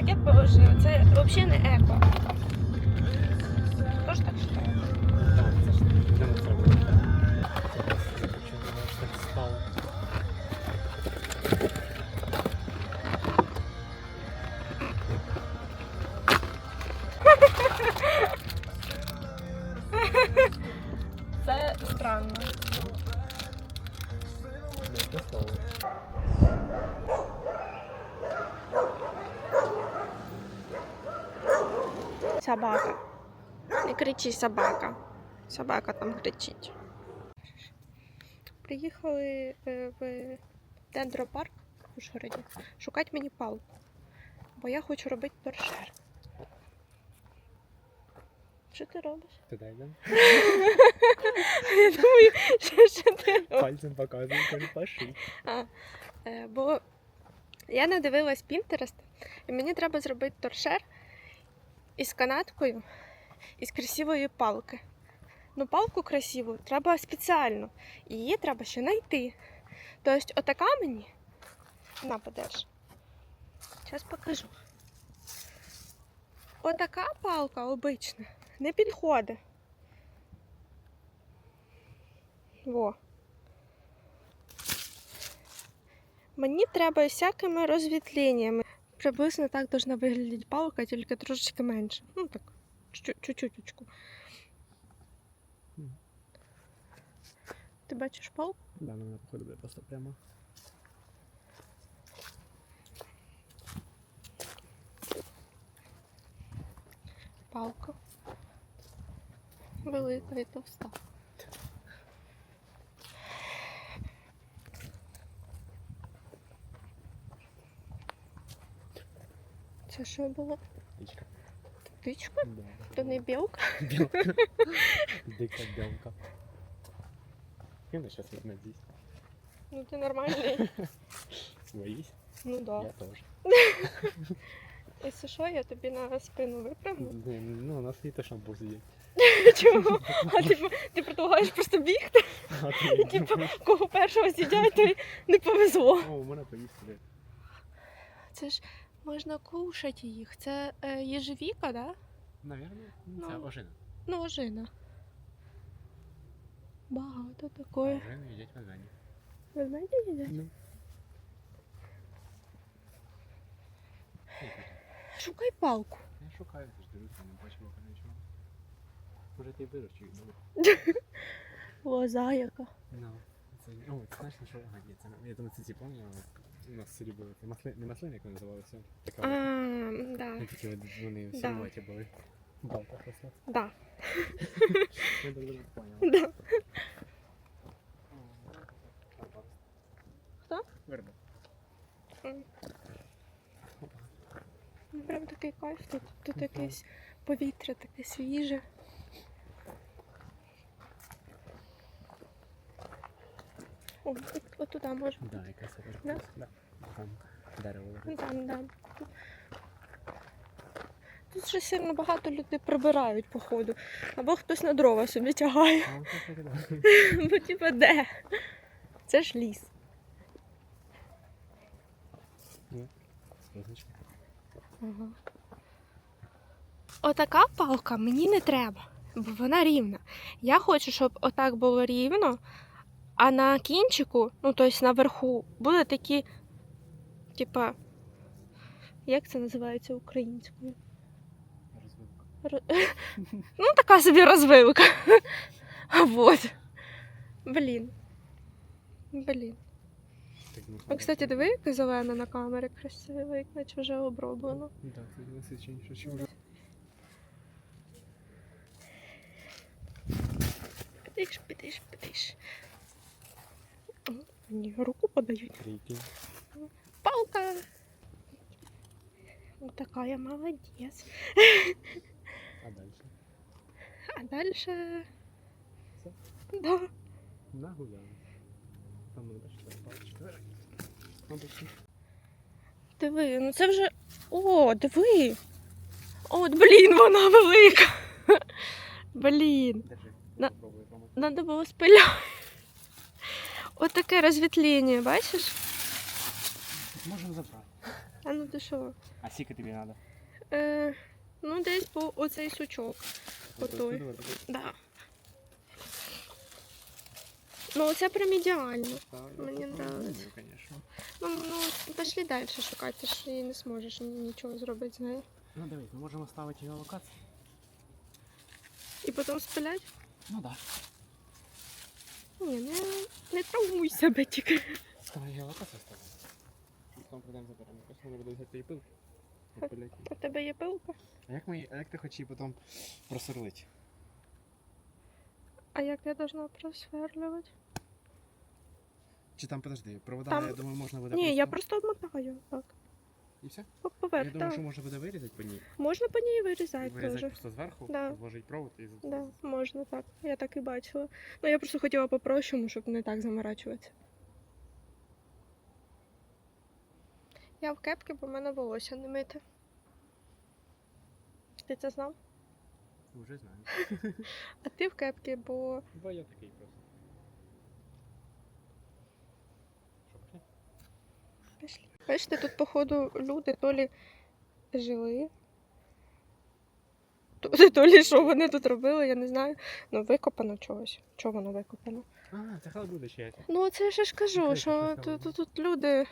Пакет положили, це взагалі не еко. Хто ж так вважає? Це ж не на це було. Це починає так стало. Це странно. Не те стало. Собака. Не кричи собака. Собака там кричить. Приїхали е, в дендропарк в Ужгороді шукати мені палку. Бо я хочу робити торшер. Що ти робиш? Туди йдемо. Я думаю, що, що ти робиш? Пальцем показуємо, коли пошли. Е, Бо я надивилась Pinterest, і мені треба зробити торшер із канаткою з красивої палки. Ну, палку красиву треба спеціально. Її треба ще знайти. Тобто, отака мені. На, подержи. Зараз покажу. Отака палка обична не підходить. Во. Мені треба всякими розвітліннями. Приблизно так должна виглядати палка, тільки трошечки менше. Ну так, чу- чуть-чуточку. Мгм. Ти бачиш палку? Да, ну, вона походу буде просто прямо. Палка. Велика і товста. Це що було? Птичка. Птичка? Да. То не білка? Білка. Дика білка. Ким ти зараз мене здесь? Ну ти нормальний. Боїсь? Ну да. Я теж. Якщо що, я тобі на спину випрямлю. Ні, Ну, у нас і те шампур сидить. Чому? А ти, ти предлагаєш просто бігти? Типу, кого першого з'їдять, то й не повезло. О, у мене поїсти. Це ж можна кушати їх. Це е, єжевіка, да? Наверно, це Ну. ожина. Ну, ожина. Багато такої. Ожину їдять вегані. Ви знаєте, їдять? Ну. Шукай палку. Я шукаю, ти ж дивлюся, не бачу поки нічого. Може ти виручу їх буду. Лоза яка. Ну. Це, о, це знаєш, на що ага, це, я думаю, це ці пам'ятаю, у нас в селі були. Це масли, не маслини, як вони називалися. Така, А, да. ну, такі от вони в Да. силуеті були. Балка росла. Да. Я. Да. Хто? Верба. М. Ну, Прям такий кайф тут. Тут якесь повітря таке свіже. О, от, от туди можна. Да, якась така. Да? Да. Там дерево. Там, да. Тут ще сильно багато людей прибирають, походу. Або хтось на дрова собі тягає. Бо типа де? Це ж ліс. Ага. Отака палка мені не треба, бо вона рівна. Я хочу, щоб отак було рівно, а на кінчику, ну тобто наверху, були такі типа, як це називається українською? Розвилка. Р- Ну, така собі розвилка. Вот. Блін. Блін. Ну, А, кстати, диви, яке зелене на камері красиве, як наче вже оброблено. Так, це насиченіше, чим вже. Підиш, підиш, підиш. Мені руку подають. Палка! Вот такая молодец. А дальше? А дальше... Всё? Да. Нагуляли. Там не бачите, паличка. Обычно. Диви, ну це вже. О, диви. От, блін, вона велика. Блін, Держи. На- Попробуй, було спиляти. От таке розвітлення, бачиш? Можемо забрати. А ну ти що? А скільки тобі треба? Е, ну, десь по оцей сучок. Готовий. Да. Ну, це прям ідеально. Мені нравиться. конечно. Ну, ну пошли далі шукати, ти ж і не зможеш ні- нічого зробити з нею. Ну дивись, ми можемо ставити її на локацію. І потім спиляти? Ну так. Ні, не, не травмуй себе тільки. Давай я на локацію Там прийдемо заберемо. Якось треба буде взяти пилки. Попиляти. У тебе є пилка? А як, ми, а як ти хочеш її потім просверлити? А як я должна просверлювати? Чи там, подожди, провода, Там- я думаю, можна буде Ні, я просто обмотаю. Так. І все? По- Я думаю, так. що можна буде вирізати по ній. Можна по ній вирізати Вирізати теж. просто зверху, Да. вложити провод і... Да, можна так. Я так і бачила. Ну я просто хотіла по-прощому, щоб не так заморачуватися. Я в кепці, бо в мене волосся не мите. Ти це знав? Вже знаю. А ти в кепці, бо Бо я такий просто. Що, пошли? Пішли. Бачите, тут, походу, люди то лі жили. То, лі що вони тут робили, я не знаю. Ну, викопано чогось. Чого воно викопано? А, це халабуда ще. Ну, це я я ж кажу, що що тут, тут, тут люди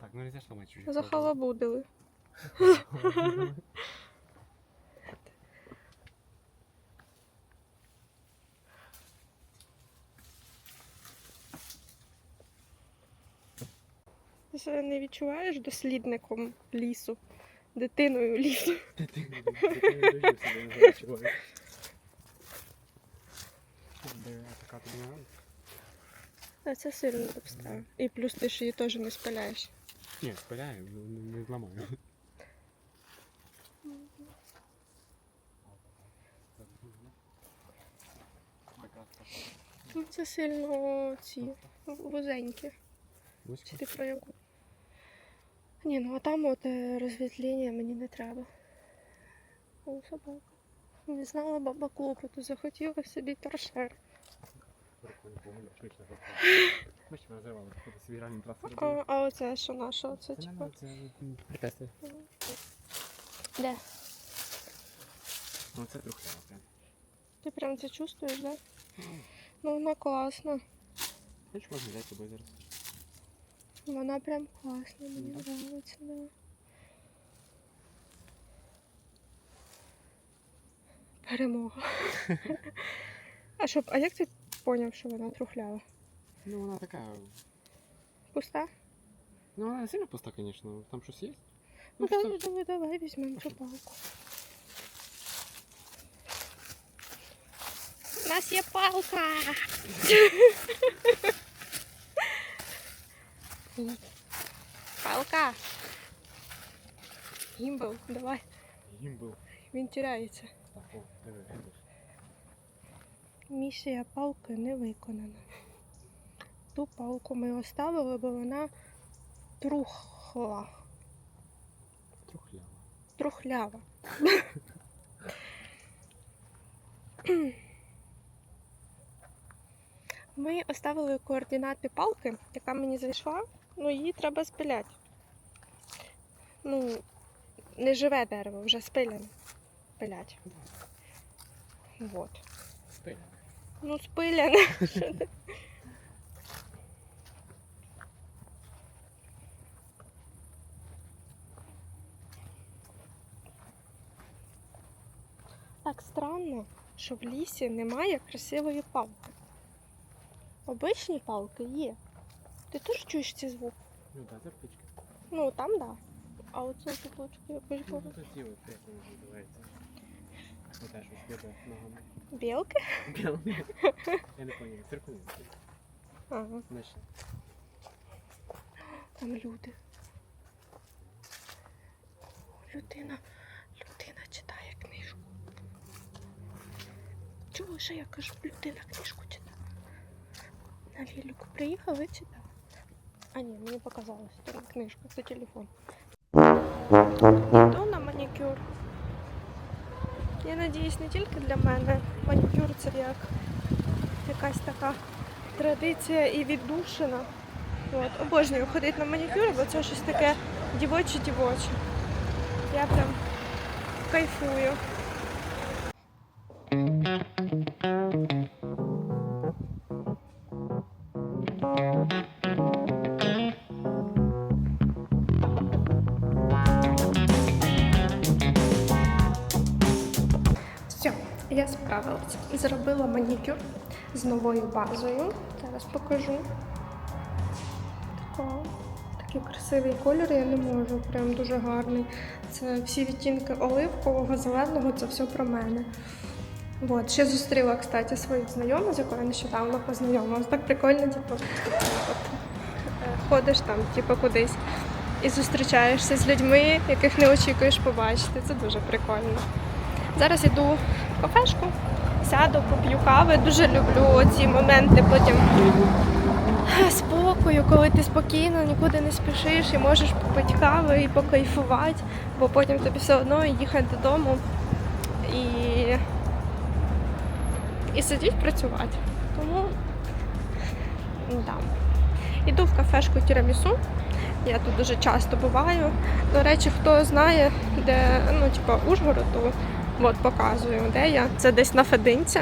Так, ну нельзя сломати чужі. захалабудили. себе не відчуваєш дослідником лісу, дитиною лісу. Ти ти не дивишся, себе не нравиться? А це сильно обстраю. І плюс ти ж її теж не спаляєш. Ні, спиляю, ну, не, не зламаю. Ну, це сильно ці вузенькі. Чи ти про яку? Ні, ну а там от е, розвітлення мені не треба. О, собака. Не знала баба клопоту, захотіла собі торшер. Ми ще розривали, походу свій ранній А, а оце що наше? Оце Це типа. це протести. Де? Ну це трухлява прям. Ти прям це чувствуєш, да? Ну вона класна. Хоч можна взяти тобою зараз. Вона прям класна, мені подобається, да. Перемога. а що, а як ти поняв, що вона трухлява? Ну вона така. Пуста? Ну вона не сильно пуста, звісно. Там щось є. Ну, Ну, давай, давай, давай, візьмемо цю палку. У нас є палка! Палка! Гімбл, давай. Був. Він тіряється. Місія палки не виконана. Ту палку ми оставили, бо вона трухла. Трухлява. Трухлява. Ми оставили координати палки, яка мені зайшла, Ну, її треба спиляти. Ну, не живе дерево, вже спилене. Пилять. Вот. Спиляне. Ну, спиляне. Так странно, що в лісі немає красивої палки. Обичні палки є. Ти теж чуєш ці звуки? Ну так, це. Ну, там да. А оце куточку якось Ну, було. тут ці от називаються. Ну теж ось ногами. Білки? Білими. Я не пам'ятаю, циркулі. Ага, Значить, там люди. Людина, людина читає книжку. Чого ж я кажу, людина книжку читає? На Лілюку приїхав і читав. А ні, мені показалось, це книжка, це телефон. Йду на манікюр. Я надіюсь, не тільки для мене. Манікюр це як якась така традиція і віддушина. От, обожнюю ходити на манікюр, бо це щось таке дівоче-дівоче. Я прям кайфую. Зробила манікюр з новою базою. Зараз покажу. Така, такий красивий кольор, я не можу, прям дуже гарний. Це всі відтінки оливкового, зеленого, це все про мене. От, ще зустріла, кстати, свою знайому, з якою нещодавно познайомилась. Так прикольно, типу, от, ходиш там, типу, кудись і зустрічаєшся з людьми, яких не очікуєш побачити. Це дуже прикольно. Зараз іду в кафешку, сяду, поп'ю кави. Дуже люблю ці моменти потім спокою, коли ти спокійно нікуди не спішиш і можеш попити кави і покайфувати, бо потім тобі все одно їхати додому і, і сидіть працювати. Тому да. Іду в кафешку Тірамісу. Я тут дуже часто буваю. До речі, хто знає, де ну, типу, Ужгород, от показую, де я. Це десь на Фединці.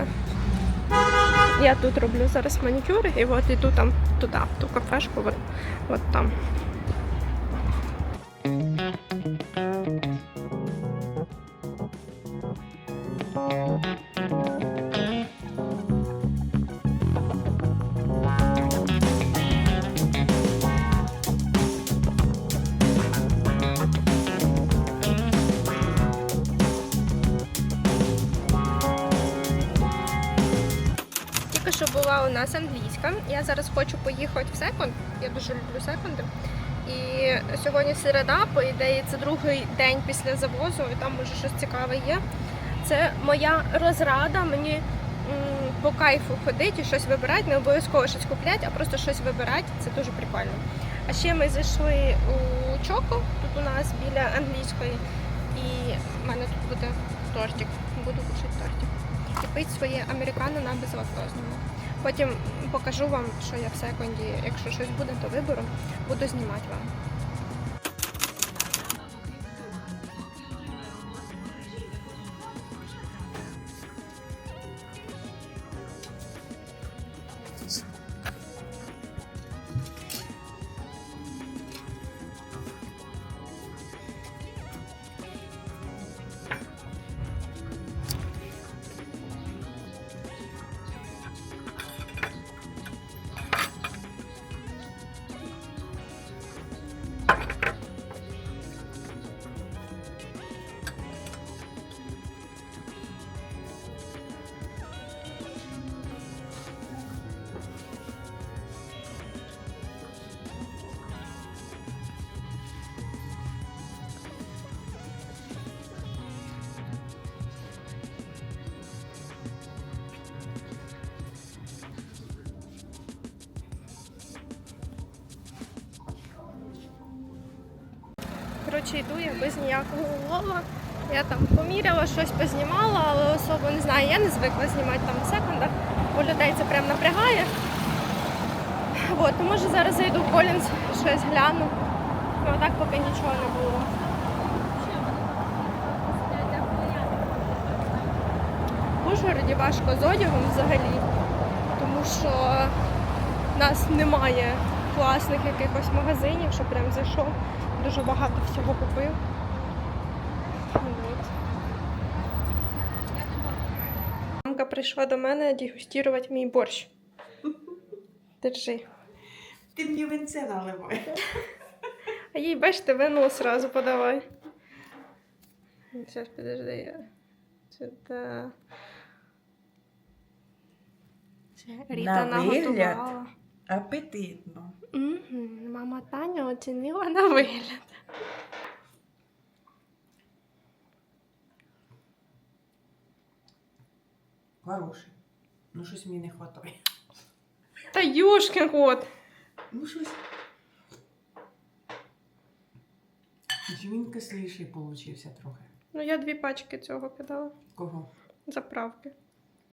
Я тут роблю зараз манікюр і от іду там туди, ту кафешку, от, от там. Тільки що була у нас англійська. Я зараз хочу поїхати в секонд. Я дуже люблю секонди. І сьогодні середа, по ідеї, це другий день після завозу, і там може щось цікаве є. Це моя розрада. Мені по кайфу ходити і щось вибирати, не обов'язково щось купляти, а просто щось вибирати. Це дуже прикольно. А ще ми зайшли у Чоко, тут у нас біля англійської, і в мене тут буде тортик. Буду кушати тортик і своє американо на безлактозному. Потім покажу вам, що я в секунді, якщо щось буде до вибору, буду знімати вам. Коротше, йду я без ніякого улова. Я там поміряла, щось познімала, але особо не знаю, я не звикла знімати там в секундах, бо людей це прям напрягає. От, то може зараз зайду в Колінз, щось гляну. Ну так поки нічого не було. В Ужгороді важко з одягом взагалі, тому що нас немає класних якихось магазинів, що прям зайшов, дуже багато всього купив. Мамка прийшла до мене дегустувати мій борщ. Держи. Ти мені венце наливай. А їй, бачите, вино сразу подавай. Зараз подожди. Я... Сюди. Ріта На вигляд. наготувала. Апетитно. Угу. Мама Таня оцінила на вигляд. Хороший. Ну, щось мені не вистачає. Та юшкин кот. Ну, щось. Чи він кисліший получився трохи? Ну я дві пачки цього кидала. Кого? Заправки.